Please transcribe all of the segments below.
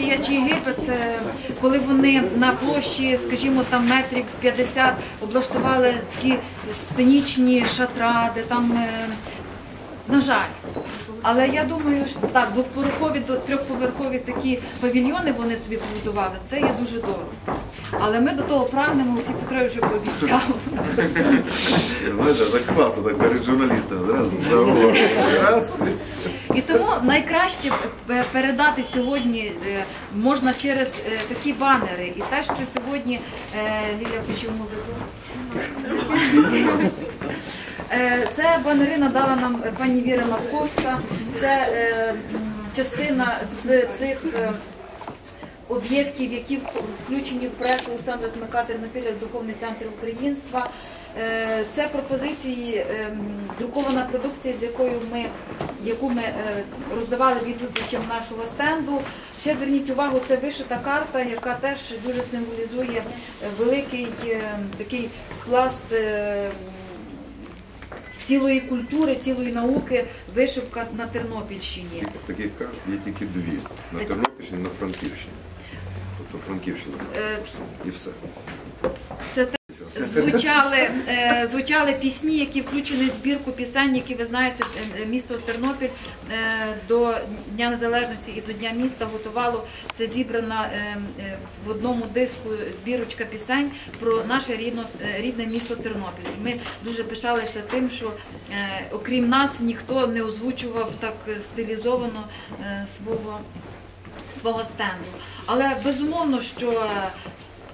Греція чи Єгипет, е, коли вони на площі, скажімо, там метрів 50 облаштували такі сценічні шатра, де там, е, на жаль. Але я думаю, що так, двоповерхові до трьохповерхові такі павільйони вони собі побудували. Це є дуже дорого. Але ми до того прагнемо, Олексій Петрович вже пообіцяв. Знаєте, так класно, так перед журналістами. Раз. І тому найкраще передати сьогодні е, можна через е, такі банери. І те, що сьогодні е, Ліля включив музику. Е, Це банери надала нам пані Віра Матковська. Це е, частина з цих. е, Об'єктів, які включені в проект Олександра Смика Тернопіля Духовний центр українства. Це пропозиції, друкована продукція, з якою ми, яку ми роздавали відвідувачам нашого стенду. Ще зверніть увагу, це вишита карта, яка теж дуже символізує великий такий пласт цілої культури, цілої науки, вишивка на Тернопільщині. Таких карт є тільки дві. На Тернопільщині, на Франківщині. Тобто Франківщина. Е, І все. Звучали, е, звучали пісні, які включені в збірку пісень, які ви знаєте, е, місто Тернопіль е, до Дня Незалежності і до Дня міста готувало. Це зібрана е, е, в одному диску збірочка пісень про наше рідно, е, рідне місто Тернопіль. Ми дуже пишалися тим, що е, окрім нас ніхто не озвучував так стилізовано е, свого свого стенду. Але безумовно, що е,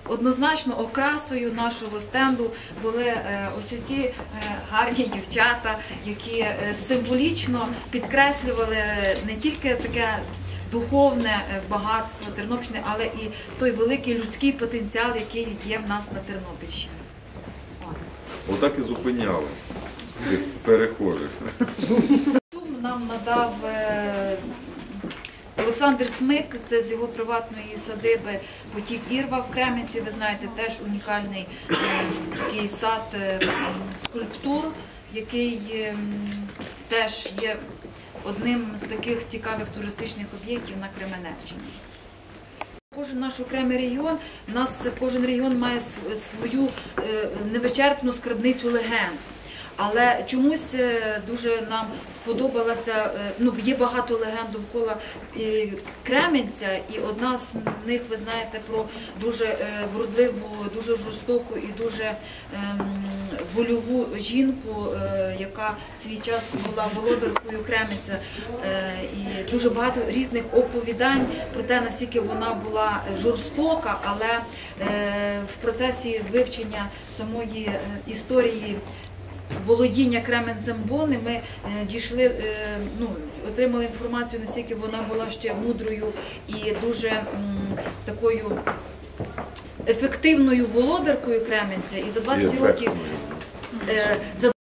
однозначно окрасою нашого стенду були е, ось ці е, гарні дівчата, які е, символічно підкреслювали не тільки таке. Духовне е, багатство Тернопільщини, але і той великий людський потенціал, який є в нас на Тернопільщині. Отак і зупиняли перехожих. Нам надав е, Олександр Смик, це з його приватної садиби Потік Ірва в Кременці. Ви знаєте, теж унікальний е, такий сад е, скульптур, який е, теж є одним з таких цікавих туристичних об'єктів на Кременеччині. Кожен наш окремий регіон, у нас кожен регіон має свою невичерпну скарбницю легенд. Але чомусь е, дуже нам сподобалася, е, ну є багато легенд довкола Кременця, і одна з них, ви знаєте, про дуже е, вродливу, дуже жорстоку і дуже ем, вольову жінку, яка свій час була володаркою Кременця. І дуже багато різних оповідань про те, наскільки вона була жорстока, але в процесі вивчення самої історії володіння Кременцем Бони ми е, дійшли, е, ну, отримали інформацію, наскільки вона була ще мудрою і дуже такою ефективною володаркою Кременця. І за 20 років е, за